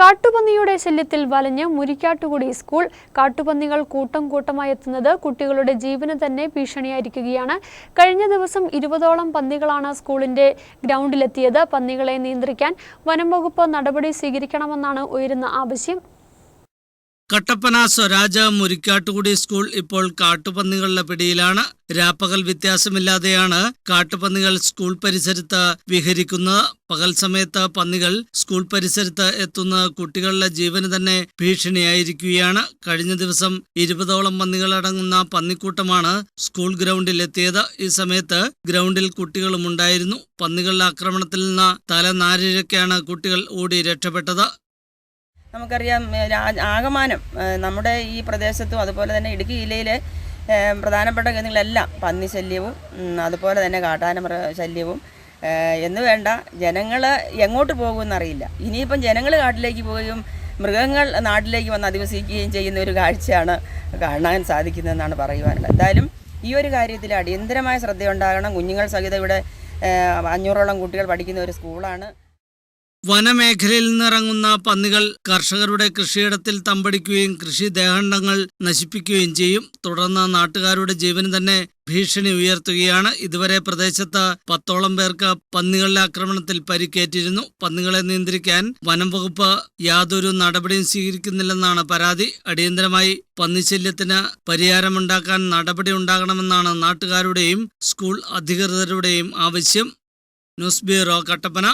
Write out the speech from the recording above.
കാട്ടുപന്നിയുടെ ശല്യത്തിൽ വലഞ്ഞ് Murikkattukudy school കാട്ടുപന്നികൾ കൂട്ടം കൂട്ടമായി എത്തുന്നത് കുട്ടികളുടെ ജീവന് തന്നെ ഭീഷണിയായിരിക്കുകയാണ്. കഴിഞ്ഞ ദിവസം ഇരുപതോളം പന്നികളാണ് സ്കൂളിന്റെ ഗ്രൗണ്ടിലെത്തിയത്. പന്നികളെ നിയന്ത്രിക്കാൻ വനം വകുപ്പ് നടപടി സ്വീകരിക്കണമെന്നാണ് ഉയരുന്ന ആവശ്യം. കട്ടപ്പന സ്വരാജ മുരിക്കാട്ടുകുടി സ്കൂൾ ഇപ്പോൾ കാട്ടുപന്നികളുടെ പിടിയിലാണ്. രാപ്പകൽ വ്യത്യാസമില്ലാതെയാണ് കാട്ടുപന്നികൾ സ്കൂൾ പരിസരത്ത് വിഹരിക്കുന്നത്. പകൽ സമയത്ത് പന്നികൾ സ്കൂൾ പരിസരത്ത് എത്തുന്ന കുട്ടികളുടെ ജീവന് തന്നെ ഭീഷണിയായിരിക്കുകയാണ്. കഴിഞ്ഞ ദിവസം ഇരുപതോളം പന്നികളടങ്ങുന്ന പന്നിക്കൂട്ടമാണ് സ്കൂൾ ഗ്രൗണ്ടിൽ എത്തിയത് ഈ സമയത്ത് ഗ്രൗണ്ടിൽ കുട്ടികളും ഉണ്ടായിരുന്നു. പന്നികളുടെ ആക്രമണത്തിൽ നിന്ന് തല നാരിഴക്കാണ് കുട്ടികൾ ഓടി രക്ഷപ്പെട്ടത്. നമുക്കറിയാം ആകമാനം നമ്മുടെ ഈ പ്രദേശത്തും അതുപോലെ തന്നെ ഇടുക്കി ജില്ലയിലെ പ്രധാനപ്പെട്ട കേന്ദ്രങ്ങളെല്ലാം പന്നി ശല്യവും അതുപോലെ തന്നെ കാട്ടാന ശല്യവും എന്ന് വേണ്ട ജനങ്ങൾ എങ്ങോട്ട് പോകുമെന്നറിയില്ല. ഇനിയിപ്പം ജനങ്ങൾ കാട്ടിലേക്ക് പോവുകയും മൃഗങ്ങൾ നാട്ടിലേക്ക് വന്ന് അധിവസിക്കുകയും ചെയ്യുന്ന ഒരു കാഴ്ചയാണ് കാണാൻ സാധിക്കുന്നതെന്നാണ് പറയുവാനുള്ളത്. എന്തായാലും ഈ ഒരു കാര്യത്തിൽ അടിയന്തരമായ ശ്രദ്ധയുണ്ടാകണം. കുഞ്ഞുങ്ങൾ സഹിതം ഇവിടെ അഞ്ഞൂറോളം കുട്ടികൾ പഠിക്കുന്ന ഒരു സ്കൂളാണ്. വനമേഖലയിൽ നിന്നിറങ്ങുന്ന പന്നികൾ കർഷകരുടെ കൃഷിയിടത്തിൽ തമ്പടിക്കുകയും കൃഷി ദേഹണ്ഡങ്ങൾ നശിപ്പിക്കുകയും ചെയ്യും. തുടർന്ന് നാട്ടുകാരുടെ ജീവന് തന്നെ ഭീഷണി ഉയർത്തുകയാണ്. ഇതുവരെ പ്രദേശത്ത് പത്തോളം പേർക്ക് പന്നികളുടെ ആക്രമണത്തിൽ പരിക്കേറ്റിരുന്നു. പന്നികളെ നിയന്ത്രിക്കാൻ വനം വകുപ്പ് യാതൊരു നടപടിയും സ്വീകരിക്കുന്നില്ലെന്നാണ് പരാതി. അടിയന്തരമായി പന്നിശല്യത്തിന് പരിഹാരമുണ്ടാക്കാൻ നടപടി ഉണ്ടാകണമെന്നാണ് നാട്ടുകാരുടെയും സ്കൂൾ അധികൃതരുടെയും ആവശ്യം. News bureau Kattappana.